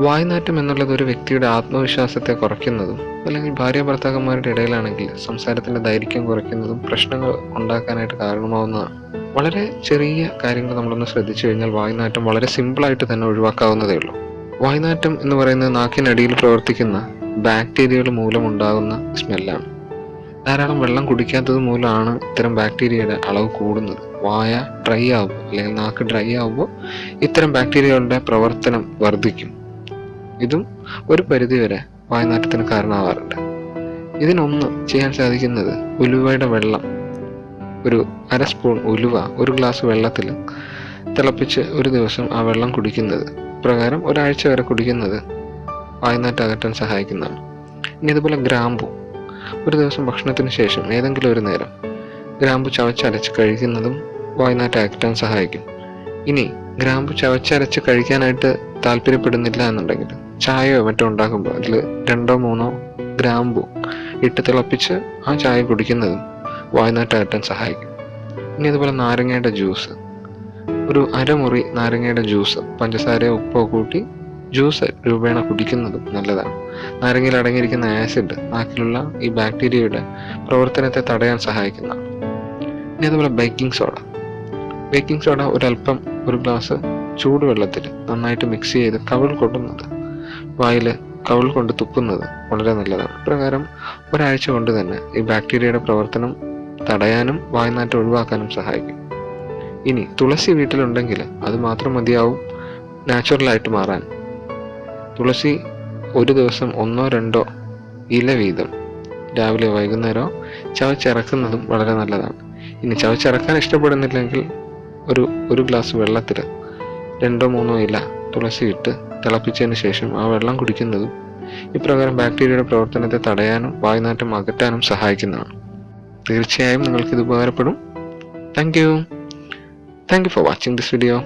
വായ്നാറ്റം എന്നുള്ളത് ഒരു വ്യക്തിയുടെ ആത്മവിശ്വാസത്തെ കുറയ്ക്കുന്നതും അല്ലെങ്കിൽ ഭാര്യ ഭർത്താക്കന്മാരുടെ ഇടയിലാണെങ്കിൽ സംസാരത്തിന്റെ ദൈർഘ്യം കുറയ്ക്കുന്നതും പ്രശ്നങ്ങൾ ഉണ്ടാക്കാനായിട്ട് കാരണമാവുന്നതാണ്. വളരെ ചെറിയ കാര്യങ്ങൾ നമ്മളൊന്ന് ശ്രദ്ധിച്ചു കഴിഞ്ഞാൽ വായ്നാറ്റം വളരെ സിമ്പിളായിട്ട് തന്നെ ഒഴിവാക്കാവുന്നതേ ഉള്ളൂ. വായ്നാറ്റം എന്ന് പറയുന്നത് നാക്കിനടിയിൽ പ്രവർത്തിക്കുന്ന ബാക്ടീരിയകൾ മൂലമുണ്ടാകുന്ന സ്മെല്ലാണ്. ധാരാളം വെള്ളം കുടിക്കാത്തത് മൂലമാണ് ഇത്തരം ബാക്ടീരിയയുടെ അളവ് കൂടുന്നത്. വായ ഡ്രൈ ആവുമ്പോൾ അല്ലെങ്കിൽ നാക്ക് ഡ്രൈ ആവുമ്പോൾ ഇത്തരം ബാക്ടീരിയകളുടെ പ്രവർത്തനം വർദ്ധിക്കും. ഇതും ഒരു പരിധിവരെ വായനാറ്റത്തിന് കാരണമാവാറുണ്ട്. ഇതിനൊന്ന് ചെയ്യാൻ സാധിക്കുന്നത് ഉലുവയുടെ വെള്ളം. ഒരു അര സ്പൂൺ ഉലുവ ഒരു ഗ്ലാസ് വെള്ളത്തിൽ തിളപ്പിച്ച് ഒരു ദിവസം ആ വെള്ളം കുടിക്കുന്നത്. പ്രകാരം ഒരാഴ്ച വരെ കുടിക്കുന്നത് വായനാറ്റ് അകറ്റാൻ സഹായിക്കുന്നതാണ്. ഇനി ഇതുപോലെ ഗ്രാമ്പു. ഒരു ദിവസം ഭക്ഷണത്തിന് ശേഷം ഏതെങ്കിലും ഒരു നേരം ഗ്രാമ്പു ചവച്ചരച്ച് കഴിക്കുന്നതും വായനാറ്റ് അകറ്റാൻ സഹായിക്കും. ഇനി ഗ്രാമ്പു ചവച്ചരച്ച് കഴിക്കാനായിട്ട് താല്പര്യപ്പെടുന്നില്ല എന്നുണ്ടെങ്കിൽ ചായയോ മറ്റോ ഉണ്ടാക്കുമ്പോൾ അതിൽ രണ്ടോ മൂന്നോ ഗ്രാമ്പു ഇട്ട് തിളപ്പിച്ച് ആ ചായ കുടിക്കുന്നതും വായനാറ്റ് അകറ്റാൻ സഹായിക്കും. ഇനി അതുപോലെ നാരങ്ങയുടെ ജ്യൂസ്. ഒരു അരമുറി നാരങ്ങയുടെ ജ്യൂസ് പഞ്ചസാരയോ ഉപ്പോ കൂട്ടി ജ്യൂസ് രൂപേണ കുടിക്കുന്നതും നല്ലതാണ്. നാരങ്ങയിൽ അടങ്ങിയിരിക്കുന്ന ആസിഡ് നാക്കിലുള്ള ഈ ബാക്ടീരിയയുടെ പ്രവർത്തനത്തെ തടയാൻ സഹായിക്കുന്നതാണ്. ഇനി അതുപോലെ ബേക്കിംഗ് സോഡ. ബേക്കിംഗ് സോഡ ഒരല്പം ഒരു ഗ്ലാസ് ചൂടുവെള്ളത്തിൽ നന്നായിട്ട് മിക്സ് ചെയ്ത് കവിൾ കൊള്ളുന്നത് വായിൽ കവിൾ കൊണ്ട് തുപ്പുന്നത് വളരെ നല്ലതാണ്. പ്രകാരം ഒരാഴ്ച കൊണ്ട് തന്നെ ഈ ബാക്ടീരിയയുടെ പ്രവർത്തനം തടയാനും വായ്നാറ്റം ഒഴിവാക്കാനും സഹായിക്കും. ഇനി തുളസി വീട്ടിലുണ്ടെങ്കിൽ അത് മാത്രം മതിയാവും നാച്ചുറലായിട്ട് മാറാൻ. തുളസി ഒരു ദിവസം ഒന്നോ രണ്ടോ ഇല വീതം. രാവിലെ വൈകുന്നേരമോ ചവച്ചിറക്കുന്നതും വളരെ നല്ലതാണ്. ഇനി ചവച്ചിറക്കാൻ ഇഷ്ടപ്പെടുന്നില്ലെങ്കിൽ ഒരു ഒരു ഗ്ലാസ് വെള്ളത്തിൽ രണ്ടോ മൂന്നോ ഇല തുളസി ഇട്ട് തിളപ്പിച്ചതിന് ശേഷം ആ വെള്ളം കുടിക്കുന്നതും ഇപ്രകാരം ബാക്ടീരിയയുടെ പ്രവർത്തനത്തെ തടയാനും വായുനാറ്റം അകറ്റാനും സഹായിക്കുന്നതാണ്. തീർച്ചയായും നിങ്ങൾക്ക് ഇത് ഉപകാരപ്പെടും. Thank you thank you for watching this video